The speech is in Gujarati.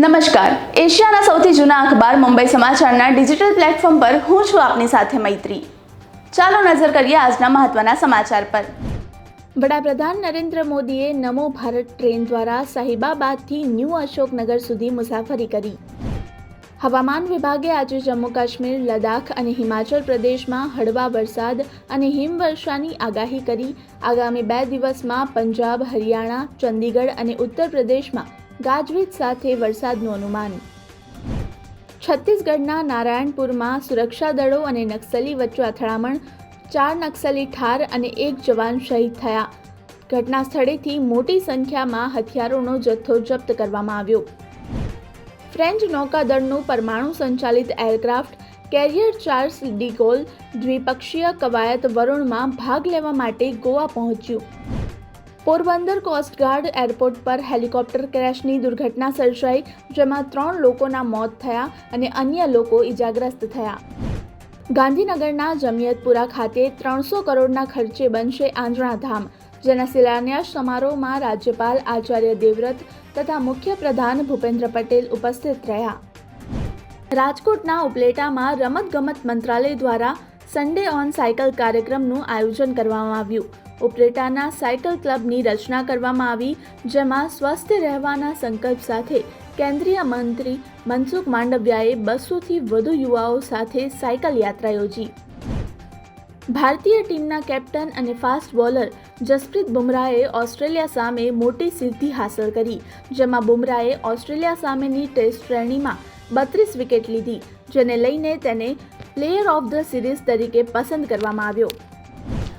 નમસ્કાર. એશિયાના સૌથી જૂના અખબાર મુંબઈ સમાચારના ડિજિટલ પ્લેટફોર્મ પર હું છું આપની સાથે મૈત્રી. ચાલો નજર કરીએ આજના મહત્વના સમાચાર પર. વડાપ્રધાન નરેન્દ્ર મોદીએ નમો ભારત ટ્રેન દ્વારા સાહિબાબાદથી ન્યૂ અશોકનગર સુધી મુસાફરી કરી. હવામાન વિભાગે આજે જમ્મુ કાશ્મીર લદ્દાખ અને હિમાચલ પ્રદેશમાં હળવા વરસાદ અને હિમવર્ષાની આગાહી કરી. આગામી બે દિવસમાં પંજાબ, હરિયાણા, ચંદીગઢ અને ઉત્તર પ્રદેશમાં ગાજવીજ સાથે વરસાદનું અનુમાન. છત્તીસગઢના નારાયણપુરમાં સુરક્ષા દળો અને નક્સલી વચ્ચે અથડામણ, ચાર નક્સલી ઠાર અને એક જવાન શહીદ થયા. ઘટના સ્થળેથી મોટી સંખ્યામાં હથિયારોનો જથ્થો જપ્ત કરવામાં આવ્યો. ફ્રેન્ચ નૌકાદળનું પરમાણુ સંચાલિત એરક્રાફ્ટ, કેરિયર ચાર્લ્સ ડિગોલ, દ્વિપક્ષીય કવાયત વરુણમાં ભાગ લેવા માટે ગોવા પહોંચ્યું. પોરબંદર કોસ્ટગાર્ડ એરપોર્ટ પર હેલિકોપ્ટર ક્રેશની દુર્ઘટના સર્જાઈ, જેમાં ત્રણ લોકોના મોત થયા અને અન્ય લોકો ઇજાગ્રસ્ત થયા. ગાંધીનગરના જમિયતપુરા ખાતે ત્રણસો કરોડના ખર્ચે બનશે આંજણા ધામ જેના શિલાન્યાસ સમારોહમાં રાજ્યપાલ આચાર્ય દેવવ્રત તથા મુખ્ય પ્રધાન ભૂપેન્દ્ર પટેલ ઉપસ્થિત રહ્યા. રાજકોટના ઉપલેટામાં રમતગમત મંત્રાલય દ્વારા સન્ડે ઓન સાયકલ કાર્યક્રમનું આયોજન કરવામાં આવ્યું. ઉપલેટાના સાયકલ ક્લબની રચના કરવામાં આવી, જેમાં સ્વસ્થ રહેવાના સંકલ્પ સાથે કેન્દ્રીય મંત્રી મનસુખ માંડવિયાએ બસોથી વધુ યુવાઓ સાથે સાયકલ યાત્રા યોજી. ભારતીય ટીમના કેપ્ટન અને ફાસ્ટ બોલર જસપ્રીત બુમરાહે ઓસ્ટ્રેલિયા સામે મોટી સિદ્ધિ હાંસલ કરી, જેમાં બુમરાહે ઓસ્ટ્રેલિયા સામેની ટેસ્ટ શ્રેણીમાં બત્રીસ વિકેટ લીધી, જેને લઈને તેને પ્લેયર ઓફ ધ સિરીઝ તરીકે પસંદ કરવામાં આવ્યો.